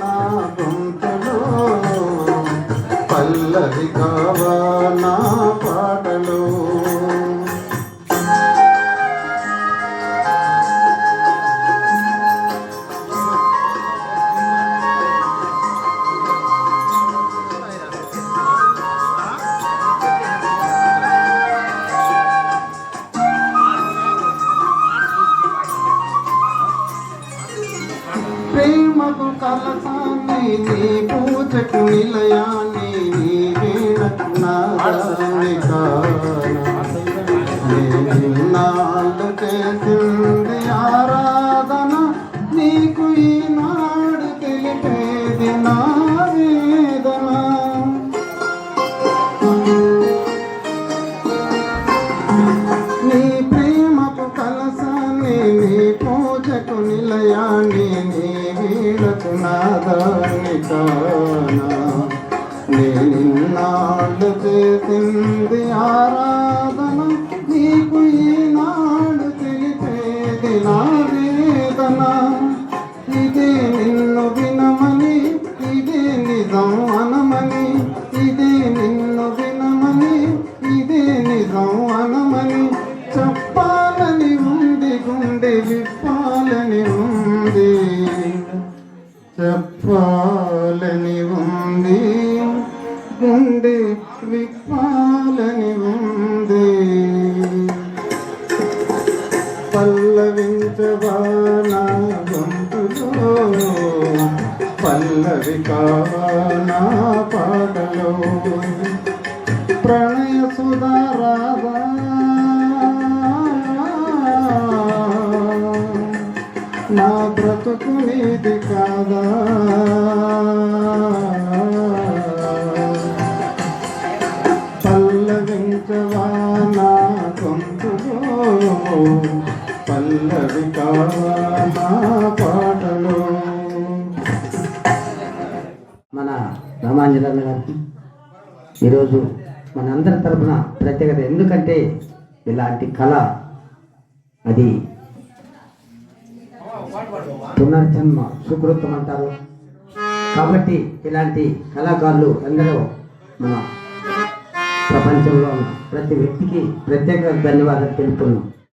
నా గొంతులో పల్లవి కావా నా నాకు కలసాన్ని నీ పూజకు నిలయాన్ని నీ వీణకు నాదాన్ని నాళ్ళు చేసింది ఆరాధన నీకు ఈనాడు తెలిపేది నా వేదన. నీ ప్రేమకు కలసాన్ని నీ పూజకు నిలయాన్ని నీ వీడకు చేసింది ఆరాధన నీకు ఈనాడు తెలిపేది నా వేదన. ఇదే నిన్ను వినమని ఇదే నిజం అనమని ఇదే నిన్ను వినమని ఇదే నిజం అనమని చెప్పాలని ఉంది గుండె విప్పా చెప్పాలని ఉంది. గుండె విప్పాలని ఉంది. పల్లవించవా నా గొంతులో పల్లవి కావా నా పాటలో ప్రణయ సుధా నా బ్రతుకు నీది కాదా? పల్లవించవా నా గొంతులో పల్లవి కావా నా పాటలో? మన రామాంజనన్న గారికి ఈరోజు మన అందరి తరపున ప్రత్యేకత. ఎందుకంటే ఇలాంటి కళ అది పునర్జన్మ సుకృతం అంటారు. కాబట్టి ఇలాంటి కళాకారులు ఎందరో మన ప్రపంచంలో ప్రతి వ్యక్తికి ప్రత్యేక ధన్యవాదాలు తెలుపుతున్నాం.